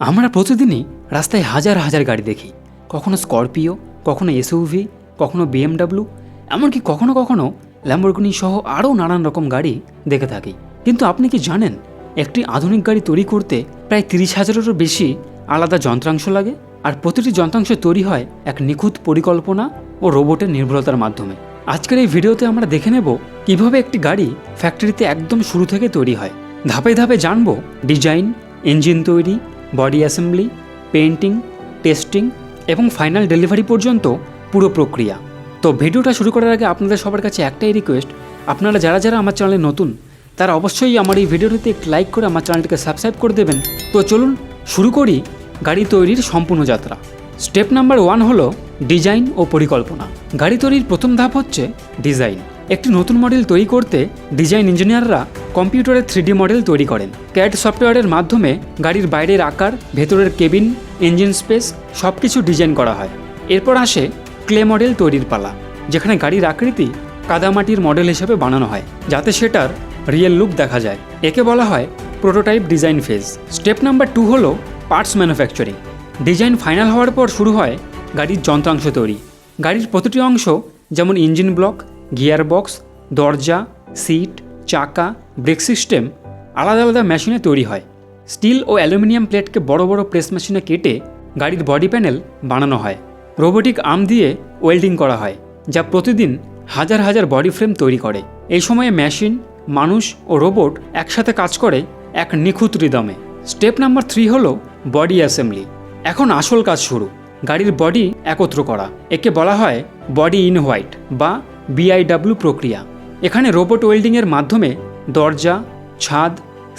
আমরা প্রতিদিনই রাস্তায় হাজার হাজার গাড়ি দেখি। কখনো স্করপিও, কখনো এসইউভি, কখনো বিএমডাব্লিউ, এমনকি কখনো কখনো ল্যাম্বরগিনি সহ আরও নানান রকম গাড়ি দেখে থাকি। কিন্তু আপনি কি জানেন, একটি আধুনিক গাড়ি তৈরি করতে প্রায় তিরিশ হাজারেরও বেশি আলাদা যন্ত্রাংশ লাগে? আর প্রতিটি যন্ত্রাংশ তৈরি হয় এক নিখুঁত পরিকল্পনা ও রোবটের নির্ভরতার মাধ্যমে। আজকের এই ভিডিওতে আমরা দেখে নেব কীভাবে একটি গাড়ি ফ্যাক্টরিতে একদম শুরু থেকে তৈরি হয়। ধাপে ধাপে জানব ডিজাইন, ইঞ্জিন তৈরি বডি অ্যাসেম্বলি পেন্টিং টেস্টিং এবং ফাইনাল ডেলিভারি পর্যন্ত পুরো প্রক্রিয়া। তো ভিডিওটা শুরু করার আগে আপনাদের সবার কাছে একটাই রিকোয়েস্ট আপনারা যারা যারা আমার চ্যানেলে নতুন, তারা অবশ্যই আমার এই ভিডিওটিতে একটি লাইক করে আমার চ্যানেলটিকে সাবস্ক্রাইব করে দেবেন। তো চলুন শুরু করি গাড়ি তৈরির সম্পূর্ণ যাত্রা। স্টেপ নাম্বার ওয়ান হলো ডিজাইন ও পরিকল্পনা। গাড়ি তৈরির প্রথম ধাপ হচ্ছে ডিজাইন একটি নতুন মডেল তৈরি করতে ডিজাইন ইঞ্জিনিয়াররা কম্পিউটারে থ্রিডি মডেল তৈরি করেন। ক্যাড সফটওয়্যারের মাধ্যমে গাড়ির বাইরের আকার, ভেতরের কেবিন, ইঞ্জিন স্পেস সব কিছু ডিজাইন করা হয়। এরপর আসে ক্লে মডেল তৈরির পালা, যেখানে গাড়ির আকৃতি কাদামাটির মডেল হিসেবে বানানো হয়, যাতে সেটার রিয়েল লুক দেখা যায়। একে বলা হয় prototype design phase. Step number two হলো পার্টস ম্যানুফ্যাকচারিং। ডিজাইন ফাইনাল হওয়ার পর শুরু হয় গাড়ির যন্ত্রাংশ তৈরি। গাড়ির প্রতিটি অংশ, যেমন ইঞ্জিন ব্লক গিয়ার বক্স দরজা, সিট চাকা ব্রেক সিস্টেম আলাদা আলাদা মেশিনে তৈরি হয়। স্টিল ও অ্যালুমিনিয়াম প্লেটকে বড় বড় প্রেস মেশিনে কেটে গাড়ির বডি প্যানেল বানানো হয়। রোবোটিক আর্ম দিয়ে ওয়েল্ডিং করা হয়, যা প্রতিদিন হাজার হাজার বডি ফ্রেম তৈরি করে। এই সময়ে মেশিন মানুষ ও রোবট একসাথে কাজ করে এক নিখুঁত রিদমে স্টেপ নাম্বার থ্রি হলো বডি অ্যাসেম্বলি এখন আসল কাজ শুরু, গাড়ির বডি একত্র করা। একে বলা হয় বডি ইন হোয়াইট বা বিআইডাব্লিউ প্রক্রিয়া। এখানে রোবট ওয়েল্ডিংয়ের মাধ্যমে দরজা, ছাদ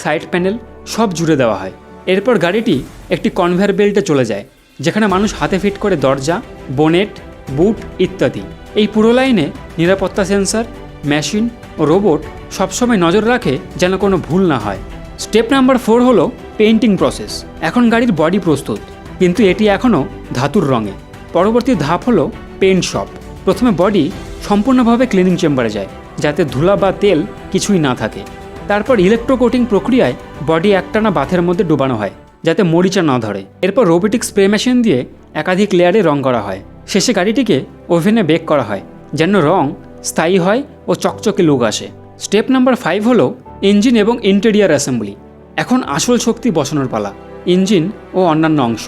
সাইড প্যানেল সব জুড়ে দেওয়া হয়। এরপর গাড়িটি একটি কনভেয়ার বেল্টে চলে যায়, যেখানে মানুষ হাতে ফিট করে দরজা বোনেট বুট ইত্যাদি। এই পুরো লাইনে নিরাপত্তা সেন্সর মেশিন ও রোবট সবসময় নজর রাখে যেন কোনো ভুল না হয়। স্টেপ নাম্বার ফোর হলো পেইন্টিং প্রসেস এখন গাড়ির বডি প্রস্তুত, কিন্তু এটি এখনও ধাতুর রঙে। পরবর্তী ধাপ হলো পেইন্ট শপ প্রথমে বডি সম্পূর্ণভাবে ক্লিনিং চেম্বারে যায়, যাতে ধুলা বা তেল কিছুই না থাকে। তারপর ইলেকট্রোকোটিং প্রক্রিয়ায় বডি একটানা বাথের মধ্যে ডুবানো হয়, যাতে মরিচা না ধরে। এরপর রোবোটিক স্প্রে মেশিন দিয়ে একাধিক লেয়ারে রং করা হয়। শেষে গাড়িটিকে ওভেনে বেক করা হয়, যেন রং স্থায়ী হয় ও চকচকে লুক আসে। স্টেপ নাম্বার ফাইভ হলো ইঞ্জিন এবং ইন্টেরিয়ার অ্যাসেম্বলি এখন আসল শক্তি বসানোর পালা ইঞ্জিন ও অন্যান্য অংশ।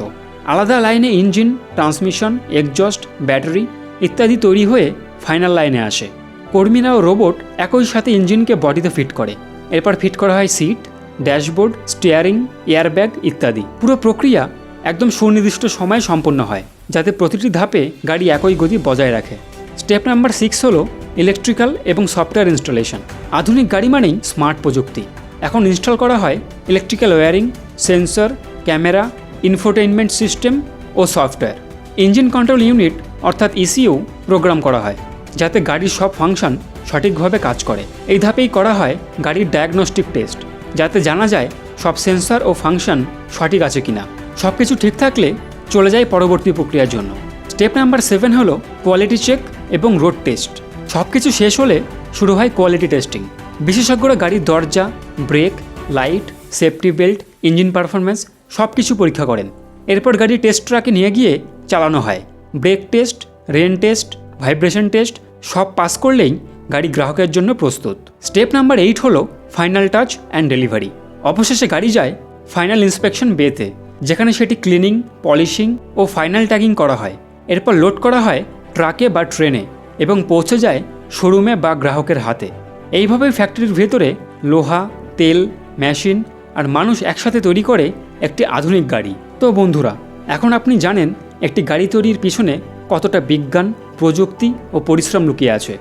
আলাদা লাইনে ইঞ্জিন ট্রান্সমিশন এক্সজস্ট ব্যাটারি ইত্যাদি তৈরি হয়ে ফাইনাল লাইনে আসে। কর্মীরা ও রোবট একই সাথে ইঞ্জিনকে বডিতে ফিট করে। এরপর ফিট করা হয় সিট, ড্যাশবোর্ড, স্টিয়ারিং, এয়ারব্যাগ ইত্যাদি। পুরো প্রক্রিয়া একদম সুনির্দিষ্ট সময়ে সম্পন্ন হয়, যাতে প্রতিটি ধাপে গাড়ি একই গতি বজায় রাখে। স্টেপ নাম্বার সিক্স হলো ইলেকট্রিক্যাল এবং সফটওয়্যার ইনস্টলেশন। আধুনিক গাড়ি মানেই স্মার্ট প্রযুক্তি। এখন ইনস্টল করা হয় electrical wiring, sensor, camera, infotainment system ও সফটওয়্যার। ইঞ্জিন কন্ট্রোল ইউনিট অর্থাৎ ইসিও প্রোগ্রাম করা হয়। যাতে গাড়ির সব ফাংশন সঠিকভাবে কাজ করে। এই ধাপেই করা হয় গাড়ির ডায়াগনস্টিক টেস্ট যাতে জানা যায় সব সেন্সর ও ফাংশন সঠিক আছে কিনা। সব কিছু ঠিক থাকলে চলে যায় পরবর্তী প্রক্রিয়ার জন্য। স্টেপ নাম্বার সেভেন হলো কোয়ালিটি চেক এবং রোড টেস্ট সব কিছু শেষ হলে শুরু হয় কোয়ালিটি টেস্টিং বিশেষজ্ঞরা গাড়ির দরজা brake light safety belt engine performance সব কিছু পরীক্ষা করেন। এরপর গাড়ি টেস্ট ট্রাকে নিয়ে গিয়ে চালানো হয়। Brake test rain test vibration test সব পাস করলেই গাড়ি গ্রাহকের জন্য প্রস্তুত। স্টেপ নাম্বার এইট হলো ফাইনাল টাচ অ্যান্ড ডেলিভারি অবশেষে গাড়ি যায় ফাইনাল ইন্সপেকশন বেতে যেখানে সেটি ক্লিনিং পলিশিং ও ফাইনাল ট্যাগিং করা হয়। এরপর লোড করা হয় ট্রাকে বা ট্রেনে এবং পৌঁছে যায় শোরুমে বা গ্রাহকের হাতে। এইভাবে ফ্যাক্টরির ভেতরে লোহা, তেল মেশিন আর মানুষ একসাথে তৈরি করে একটি আধুনিক গাড়ি। তো বন্ধুরা, এখন আপনি জানেন একটি গাড়ি তৈরির পিছনে কতটা বিজ্ঞান, প্রযুক্তি ও পরিশ্রম লুকিয়ে আছে।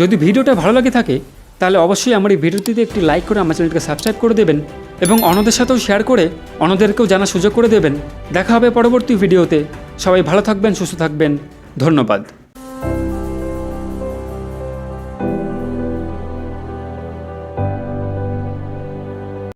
যদি ভিডিওটা ভালো লাগে থাকে, তাহলে অবশ্যই আমার এই ভিডিওটিতে একটি লাইক করে আমার চ্যানেলকে সাবস্ক্রাইব করে দেবেন এবং অন্যদের সাথেও শেয়ার করে অন্যদেরকেও জানার সুযোগ করে দেবেন। দেখা হবে পরবর্তী ভিডিওতে। সবাই ভালো থাকবেন, সুস্থ থাকবেন। ধন্যবাদ।